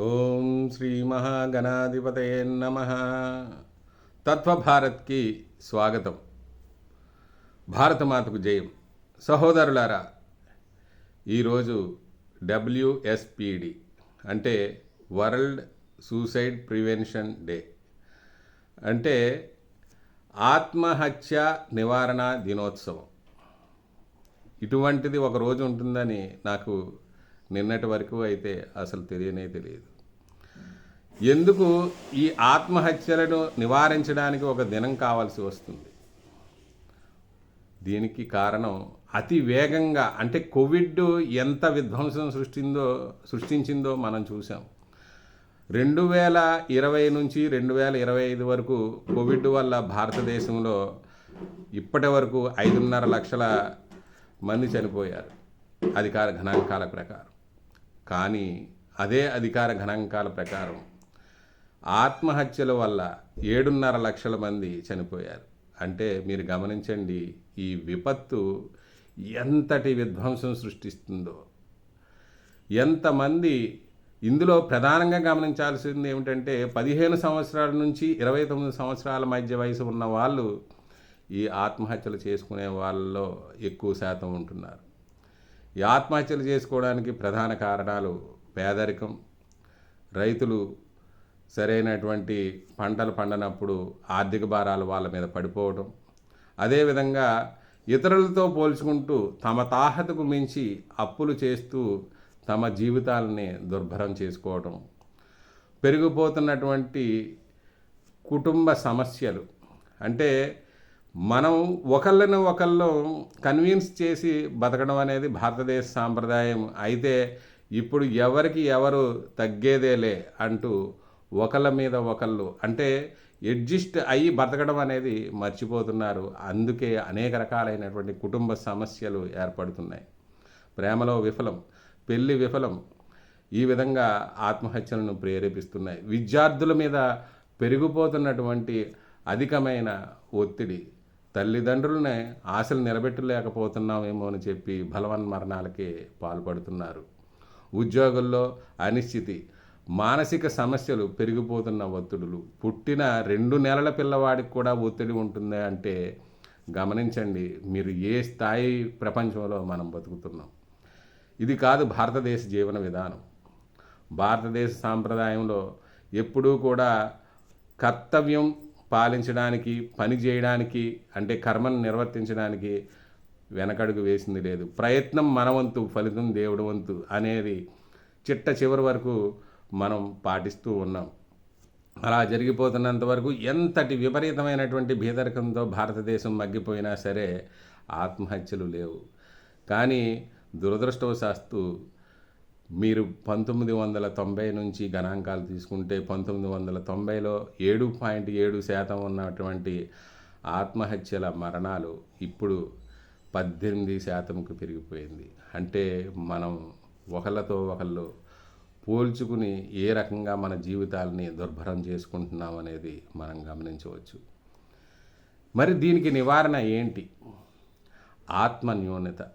ఓం శ్రీ మహాగణాధిపతయే నమ. తత్వభారత్కి స్వాగతం. భారతమాతకు జయం. సహోదరులారా ఈరోజు డబ్ల్యూఎస్పిడి అంటే వరల్డ్ సూసైడ్ ప్రివెన్షన్ డే అంటే ఆత్మహత్య నివారణ దినోత్సవం. ఇటువంటిది ఒక రోజు ఉంటుందని నాకు నిన్నటి వరకు అయితే అసలు తెలియనే తెలియదు. ఎందుకు ఈ ఆత్మహత్యలను నివారించడానికి ఒక దినం కావాల్సి వస్తుంది? దీనికి కారణం అతి వేగంగా అంటే కోవిడ్ ఎంత విధ్వంసం సృష్టిందో సృష్టించిందో మనం చూసాం రెండు వేల ఇరవై నుంచి రెండు వేల ఇరవై ఐదు వరకు కోవిడ్ వల్ల భారతదేశంలో ఇప్పటి వరకు ఐదున్నర లక్షల మంది చనిపోయారు. అధికార గణాంకాల ప్రకారం. కానీ అదే అధికార గణాంకాల ప్రకారం ఆత్మహత్యల వల్ల ఏడున్నర లక్షల మంది చనిపోయారు. అంటే మీరు గమనించండి ఈ విపత్తు ఎంతటి విధ్వంసం సృష్టిస్తుందో. ఎంతమంది ఇందులో ప్రధానంగా గమనించాల్సింది ఏమిటంటే పదిహేను సంవత్సరాల నుంచి ఇరవై తొమ్మిది సంవత్సరాల మధ్య వయసు ఉన్న వాళ్ళు ఈ ఆత్మహత్యలు చేసుకునే వాళ్ళలో ఎక్కువ శాతం ఉంటున్నారు. ఈ ఆత్మహత్యలు చేసుకోవడానికి ప్రధాన కారణాలు పేదరికం రైతులు సరైనటువంటి పంటలు పండనప్పుడు ఆర్థిక భారాలు వాళ్ళ మీద పడిపోవడం అదేవిధంగా ఇతరులతో పోల్చుకుంటూ తమ తాహతకు మించి అప్పులు చేస్తూ తమ జీవితాలని దుర్భరం చేసుకోవడం పెరిగిపోతున్నటువంటి కుటుంబ సమస్యలు. అంటే మనం ఒకళ్ళని ఒకళ్ళు కన్విన్స్ చేసి బతకడం అనేది భారతదేశ సాంప్రదాయం. అయితే ఇప్పుడు ఎవరికి ఎవరు తగ్గేదేలే అంటూ ఒకళ్ళ మీద ఒకళ్ళు అంటే అడ్జస్ట్ అయ్యి బతకడం అనేది మర్చిపోతున్నారు. అందుకే అనేక రకాలైనటువంటి కుటుంబ సమస్యలు ఏర్పడుతున్నాయి. ప్రేమలో విఫలం పెళ్ళి విఫలం ఈ విధంగా ఆత్మహత్యలను ప్రేరేపిస్తున్నాయి. విద్యార్థుల మీద పెరిగిపోతున్నటువంటి అధికమైన ఒత్తిడి తల్లిదండ్రులనే ఆశలు నిలబెట్టలేకపోతున్నామేమో అని చెప్పి బలవన్మరణాలకే పాల్పడుతున్నారు. ఉద్యోగుల్లో అనిశ్చితి మానసిక సమస్యలు పెరిగిపోతున్న ఒత్తిడులు పుట్టిన రెండు నెలల పిల్లవాడికి కూడా ఒత్తిడి ఉంటుంది అంటే గమనించండి మీరు ఏ స్థాయి ప్రపంచంలో మనం బతుకుతున్నాం. ఇది కాదు భారతదేశ జీవన విధానం. భారతదేశ సాంప్రదాయంలో ఎప్పుడూ కూడా కర్తవ్యం పాలించడానికి పని చేయడానికి అంటే కర్మను నిర్వర్తించడానికి వెనకడుగు వేసింది లేదు. ప్రయత్నం మనవంతు ఫలితం దేవుడు వంతు అనేది చిట్ట చివరి వరకు మనం పాటిస్తూ ఉన్నాం. అలా జరిగిపోతున్నంత వరకు ఎంతటి విపరీతమైనటువంటి భీదరకంతో భారతదేశం మగ్గిపోయినా సరే ఆత్మహత్యలు లేవు. కానీ దురదృష్టవశాస్తు మీరు పంతొమ్మిది వందల తొంభై నుంచి గణాంకాలు తీసుకుంటే పంతొమ్మిది వందల తొంభైలో ఏడు పాయింట్ ఏడు శాతం ఉన్నటువంటి ఆత్మహత్యల మరణాలు ఇప్పుడు పద్దెనిమిది శాతంకు పెరిగిపోయింది. అంటే మనం ఒకళ్ళతో ఒకళ్ళు పోల్చుకుని ఏ రకంగా మన జీవితాలని దుర్భరం చేసుకుంటున్నాం అనేది మనం గమనించవచ్చు. మరి దీనికి నివారణ ఏంటి? ఆత్మ న్యూనత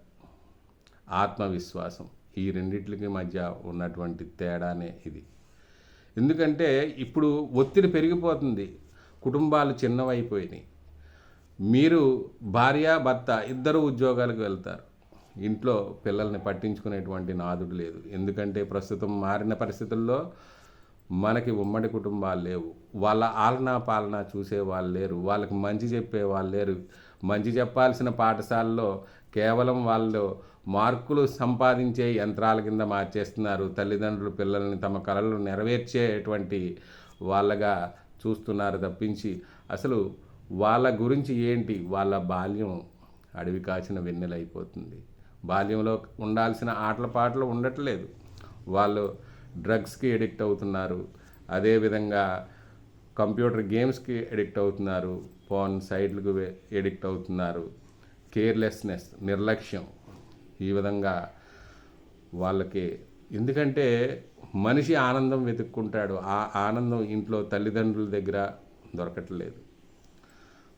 ఆత్మవిశ్వాసం. ఈ రెండింటికి మధ్య ఉన్నటువంటి తేడానే ఇది. ఎందుకంటే ఇప్పుడు ఒత్తిడి పెరిగిపోతుంది. కుటుంబాలు చిన్నవైపోయినాయి. మీరు భార్య భర్త ఇద్దరు ఉద్యోగాలకు వెళ్తారు. ఇంట్లో పిల్లల్ని పట్టించుకునేటువంటి నాదుడు లేదు. ఎందుకంటే ప్రస్తుతం మారిన పరిస్థితుల్లో మనకి ఉమ్మడి కుటుంబాలు లేవు. వాళ్ళ ఆలనా పాలన చూసే వాళ్ళు లేరు. వాళ్ళకి మంచి చెప్పే వాళ్ళు లేరు. మంచి చెప్పాల్సిన పాఠశాలలో కేవలం వాళ్ళు మార్కులు సంపాదించే యంత్రాల కింద మార్చేస్తున్నారు. తల్లిదండ్రులు పిల్లల్ని తమ కళలు నెరవేర్చేటువంటి వాళ్ళగా చూస్తున్నారు తప్పించి అసలు వాళ్ళ గురించి ఏంటి? వాళ్ళ బాల్యం అడవి కాచిన వెన్నెలైపోతుంది. బాల్యంలో ఉండాల్సిన ఆటల పాటలు ఉండట్లేదు. వాళ్ళు డ్రగ్స్కి ఎడిక్ట్ అవుతున్నారు. అదేవిధంగా కంప్యూటర్ గేమ్స్కి ఎడిక్ట్ అవుతున్నారు. ఫోన్ సైట్లకు ఎడిక్ట్ అవుతున్నారు. కేర్లెస్నెస్ నిర్లక్ష్యం ఈ విధంగా వాళ్ళకి. ఎందుకంటే మనిషి ఆనందం వెతుక్కుంటాడు. ఆ ఆనందం ఇంట్లో తల్లిదండ్రుల దగ్గర దొరకట్లేదు.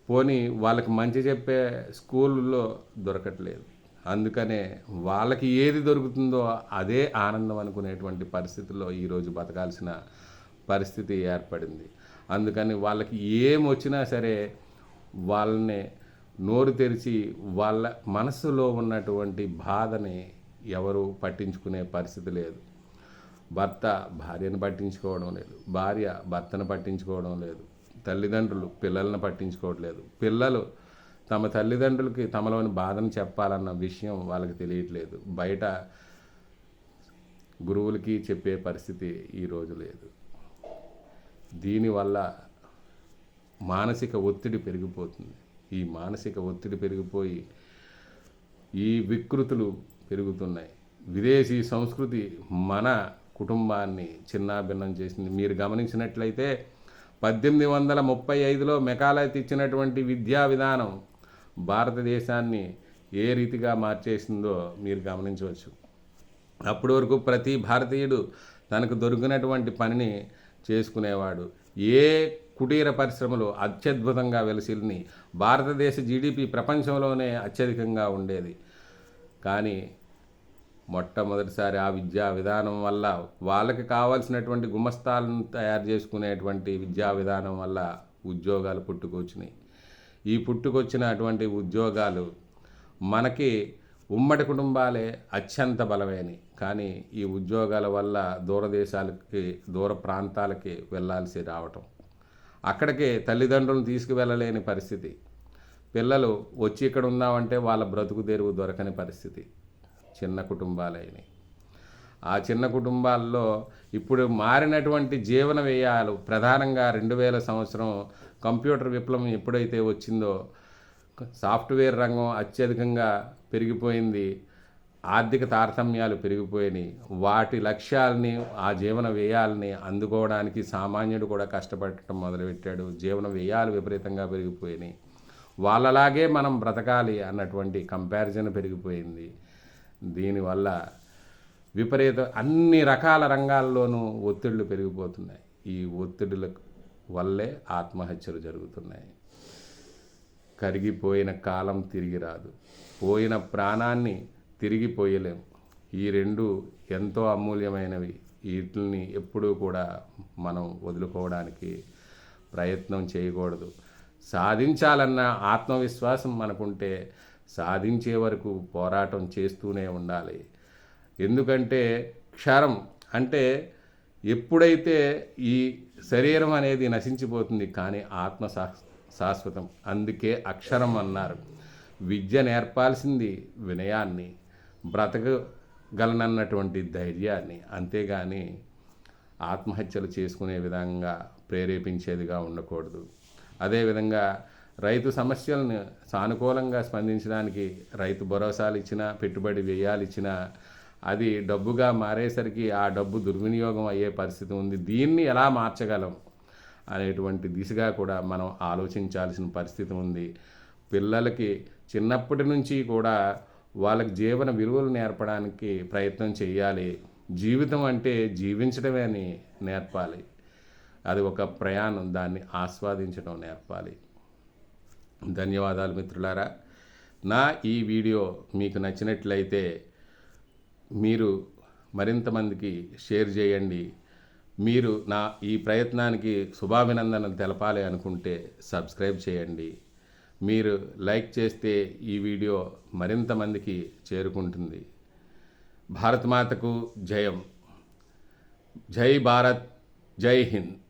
పోనీ వాళ్ళకి మంచి చెప్పే స్కూల్లో దొరకట్లేదు. అందుకనే వాళ్ళకి ఏది దొరుకుతుందో అదే ఆనందం అనుకునేటువంటి పరిస్థితుల్లో ఈరోజు బతకాల్సిన పరిస్థితి ఏర్పడింది. అందుకని వాళ్ళకి ఏం వచ్చినా సరే వాళ్ళని నోరు తెరిచి వాళ్ళ మనసులో ఉన్నటువంటి బాధని ఎవరు పట్టించుకునే పరిస్థితి లేదు. భర్త భార్యను పట్టించుకోవడం లేదు. భార్య భర్తను పట్టించుకోవడం లేదు. తల్లిదండ్రులు పిల్లలను పట్టించుకోవట్లేదు పిల్లలు తమ తల్లిదండ్రులకి తమలోని బాధను చెప్పాలన్న విషయం వాళ్ళకి తెలియట్లేదు. బయట గురువులకి చెప్పే పరిస్థితి ఈరోజు లేదు. దీనివల్ల మానసిక ఒత్తిడి పెరిగిపోతుంది. ఈ మానసిక ఒత్తిడి పెరిగిపోయి ఈ వికృతులు పెరుగుతున్నాయి. విదేశీ సంస్కృతి మన కుటుంబాన్ని చిన్నాభిన్నం చేసింది. మీరు గమనించినట్లయితే పద్దెనిమిది వందల ముప్పై ఐదులో మెకాలయత్ ఇచ్చినటువంటి విద్యా విధానం భారతదేశాన్ని ఏ రీతిగా మార్చేసిందో మీరు గమనించవచ్చు. అప్పటి వరకు ప్రతి భారతీయుడు తనకు దొరికినటువంటి పనిని చేసుకునేవాడు. ఏ కుటీర పరిశ్రమలు అత్యద్భుతంగా వెలసిల్ని భారతదేశ జీడిపి ప్రపంచంలోనే అత్యధికంగా ఉండేది. కానీ మొట్టమొదటిసారి ఆ విద్యా విధానం వల్ల వాళ్ళకి కావాల్సినటువంటి గుమస్తాలను తయారు చేసుకునేటువంటి విద్యా విధానం వల్ల ఉద్యోగాలు పుట్టుకొచ్చినాయి. ఈ పుట్టుకొచ్చిన అటువంటి ఉద్యోగాలు మనకి ఉమ్మడి కుటుంబాలే అత్యంత బలమైనవి. కానీ ఈ ఉద్యోగాల వల్ల దూరదేశాలకి దూర ప్రాంతాలకి వెళ్ళాల్సి రావటం అక్కడికే తల్లిదండ్రులను తీసుకువెళ్ళలేని పరిస్థితి. పిల్లలు వచ్చి ఇక్కడ ఉన్నామంటే వాళ్ళ బ్రతుకు తెరువు దొరకని పరిస్థితి. చిన్న కుటుంబాలైనవి ఆ చిన్న కుటుంబాల్లో ఇప్పుడు మారినటువంటి జీవన వ్యయాలు ప్రధానంగా రెండు వేల సంవత్సరం కంప్యూటర్ విప్లవం ఎప్పుడైతే వచ్చిందో సాఫ్ట్వేర్ రంగం అత్యధికంగా పెరిగిపోయింది. ఆర్థిక తారతమ్యాలు పెరిగిపోయినాయి వాటి లక్ష్యాలని ఆ జీవన వ్యయాలని అందుకోవడానికి సామాన్యుడు కూడా కష్టపడటం మొదలుపెట్టాడు. జీవన వ్యయాలు విపరీతంగా పెరిగిపోయినాయి వాళ్ళలాగే మనం బ్రతకాలి అన్నటువంటి కంపారిజన్ పెరిగిపోయింది. దీనివల్ల విపరీత అన్ని రకాల రంగాల్లోనూ ఒత్తిళ్ళు పెరిగిపోతున్నాయి. ఈ ఒత్తిడుల వల్లే ఆత్మహత్యలు జరుగుతున్నాయి. కరిగిపోయిన కాలం తిరిగి రాదు. పోయిన ప్రాణాన్ని తిరిగిపోయలేం ఈ రెండు ఎంతో అమూల్యమైనవి. వీటిని ఎప్పుడూ కూడా మనం వదులుకోవడానికి ప్రయత్నం చేయకూడదు. సాధించాలన్న ఆత్మవిశ్వాసం మనకుంటే సాధించే వరకు పోరాటం చేస్తూనే ఉండాలి. ఎందుకంటే క్షరం అంటే ఎప్పుడైతే ఈ శరీరం అనేది నశించిపోతుంది కానీ ఆత్మ శాశ్వతం. అందుకే అక్షరం అన్నారు. విద్య నేర్పాల్సింది వినయాన్ని. బ్రతకగలనన్నటువంటి ధైర్యాన్ని అంతేగాని ఆత్మహత్యలు చేసుకునే విధంగా ప్రేరేపించేదిగా ఉండకూడదు. అదేవిధంగా రైతు సమస్యలను సానుకూలంగా స్పందించడానికి రైతు భరోసాలు ఇచ్చినా పెట్టుబడి వ్యయాలు ఇచ్చినా అది డబ్బుగా మారేసరికి ఆ డబ్బు దుర్వినియోగం అయ్యే పరిస్థితి ఉంది. దీన్ని ఎలా మార్చగలం అనేటువంటి దిశగా కూడా మనం ఆలోచించాల్సిన పరిస్థితి ఉంది. పిల్లలకి చిన్నప్పటి నుంచి కూడా వాళ్ళకి జీవన విలువలు నేర్పడానికి ప్రయత్నం చేయాలి. జీవితం అంటే జీవించడమే అని నేర్పాలి. అది ఒక ప్రయాణం. దాన్ని ఆస్వాదించడం నేర్పాలి. ధన్యవాదాలు మిత్రులారా. నా ఈ వీడియో మీకు నచ్చినట్లయితే మీరు మరింత మందికి షేర్ చేయండి. మీరు నా ఈ ప్రయత్నానికి శుభాభినందనలు తెలపాలి అనుకుంటే సబ్స్క్రైబ్ చేయండి. మీరు లైక్ చేస్తే ఈ వీడియో మరింత మందికి చేరుకుంటుంది. భారతమాతకు జయం. జై భారత్ జై హింద్.